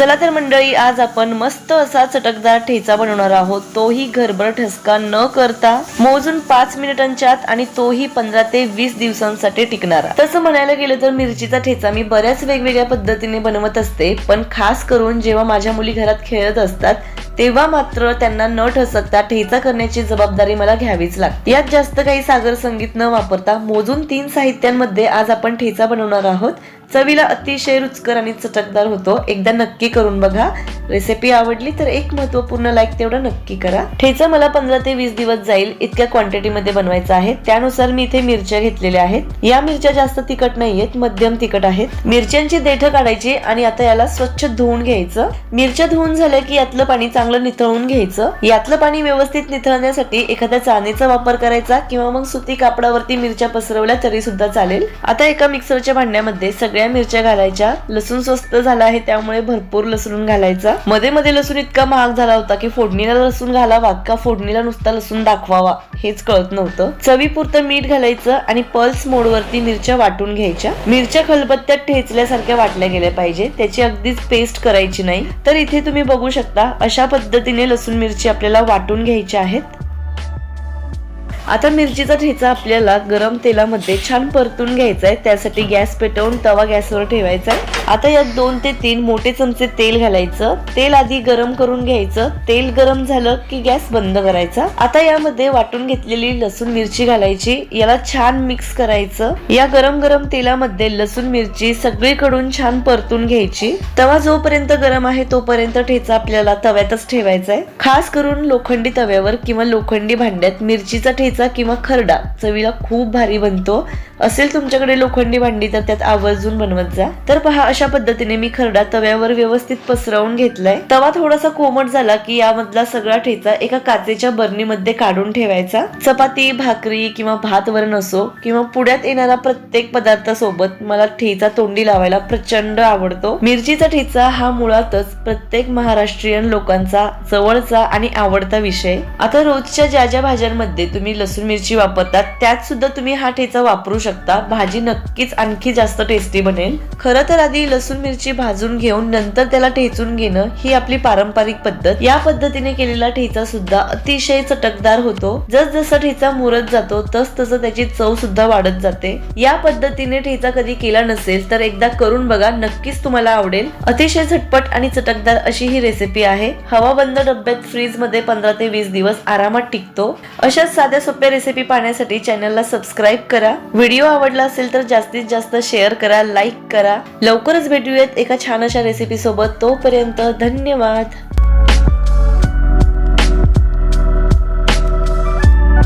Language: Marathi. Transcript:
चला तर मंडळी आज आपण मस्त असा चटकदार ठेचा बनवणार आहोत. तोही घरभर ठसका न करता मोजून पाच मिनिटांच्या आणि तोही पंधरा ते वीस दिवसांसाठी टिकणारा. तसं म्हणायला गेलं तर मिरचीचा ठेचा मी बऱ्याच वेगवेगळ्या पद्धतीने बनवत असते पण खास करून जेव्हा माझ्या मुली घरात खेळत असतात तेव्हा मात्र त्यांना न ठसकता ठेचा करण्याची जबाबदारी मला घ्यावीच लागते. यात जास्त काही सागर संगीत न वापरता मोजून तीन साहित्यांमध्ये आज आपण ठेचा बनवणार आहोत. चवीला अतिशय रुचकर आणि चटकदार होतो. एकदा नक्की करून बघा. रेसिपी आवडली तर एक महत्त्वपूर्ण लाईक तेवढं नक्की करा. ठेचा मला पंधरा ते वीस दिवस जाईल. इतक्या क्वांटिटीमध्ये बनवायचं बनवायचा आहे. त्यानुसार मी इथे मिरच्या घेतलेल्या आहेत. या मिरच्या जास्त तिखट नाहीयेत मध्यम तिखट आहेत. मिरच्यांची देठ काढायची आणि आता याला स्वच्छ धुवून घ्यायचं. मिरच्या धुवून झाल्या की यातलं पाणी चांगलं निथळून घ्यायचं. यातलं पाणी व्यवस्थित निथळण्यासाठी एखाद्या चाणीचा वापर करायचा किंवा मग सुती कापडावरती मिरच्या पसरवल्या तरी सुद्धा चालेल. आता एका मिक्सरच्या भांड्यामध्ये हिरव्या मिरच्या घालायच्या. लसूण स्वस्त झाला आहे त्यामुळे भरपूर लसूण घालायचा. मध्ये मध्ये लसूण इतका महाग झाला होता की फोडणीला लसूण घालावा का फोडणीला नुसता लसूण दाखवावा हेच कळत नव्हतं. चवीपुरतं मीठ घालायचं आणि पल्स मोडवरती मिरच्या वाटून घ्यायच्या. मिरच्या खलबत्त्यात ठेचल्यासारख्या वाटल्या गेल्या पाहिजे त्याची अगदीच पेस्ट करायची नाही. तर इथे तुम्ही बघू शकता अशा पद्धतीने लसूण मिरची आपल्याला वाटून घ्यायची आहेत. आता मिरचीचा ठेचा आपल्याला गरम तेलामध्ये छान परतून घ्यायचा आहे. त्यासाठी गॅस पेटवून तवा गॅसवर ठेवायचा आहे. आता यात दोन ते तीन मोठे चमचे तेल घालायचं. तेल आधी गरम करून घ्यायचं. तेल गरम झालं की गॅस बंद करायचा. आता यामध्ये वाटून घेतलेली लसूण मिरची घालायची. याला छान मिक्स करायचं. या गरम गरम तेलामध्ये लसूण मिरची सगळीकडून छान परतून घ्यायची. तवा जोपर्यंत गरम आहे तोपर्यंत ठेचा आपल्याला तव्यातच ठेवायचा आहे. खास करून लोखंडी तव्यावर किंवा लोखंडी भांड्यात मिरचीचा ठेचा किंवा खरडा चवीला खूप भारी बनतो. असेल तुमच्याकडे लोखंडी भांडी तर त्यात आवर्जून बनवत जा. तर पहा अशा पद्धतीने मी खरडा तव्यावर व्यवस्थित पसरवून घेतलाय. तवा थोडासा कोमट झाला की यामधला सगळा ठेचा एका काचेच्या बरणीमध्ये काढून ठेवायचा. चपाती भाकरी किंवा भात वरण असो किंवा पुण्यात येणारा प्रत्येक पदार्थासोबत मला ठेचा तोंडी लावायला प्रचंड आवडतो. मिरचीचा ठेचा हा मुळातच प्रत्येक महाराष्ट्रीयन लोकांचा जवळचा आणि आवडता विषय. आता रोजच्या ज्या ज्या भाज्यांमध्ये तुम्ही लसूण मिरची वापरतात त्यात सुद्धा तुम्ही हा ठेचा वापरू शकता. भाजी नक्कीच आणखी जास्त टेस्टी बनेल. खरं तर आधी लसूण मिरची भाजून घेऊन नंतर त्याला ठेचून घेणं ही आपली पारंपरिक पद्धत. या पद्धतीने केलेला ठेचा सुद्धा अतिशय चटकदार होतो. जस जसा ठेचा मुरत जातो तस तसं त्याची चव सुद्धा वाढत जाते. या पद्धतीने ठेचा कधी केला नसेल तर एकदा करून बघा नक्कीच तुम्हाला आवडेल. अतिशय झटपट आणि चटकदार अशी ही रेसिपी आहे. हवाबंद डब्यात फ्रीजमध्ये पंधरा ते वीस दिवस आरामात टिकतो. अशाच साध्या सोप्या रेसिपी पाहण्यासाठी चॅनलला सबस्क्राईब करा. व्हिडिओ आवडला असेल तर जास्तीत जास्त शेअर करा लाईक करा. लवकर लवकरच भेटूयात एका छान अशा रेसिपीसोबत तोपर्यंत धन्यवाद.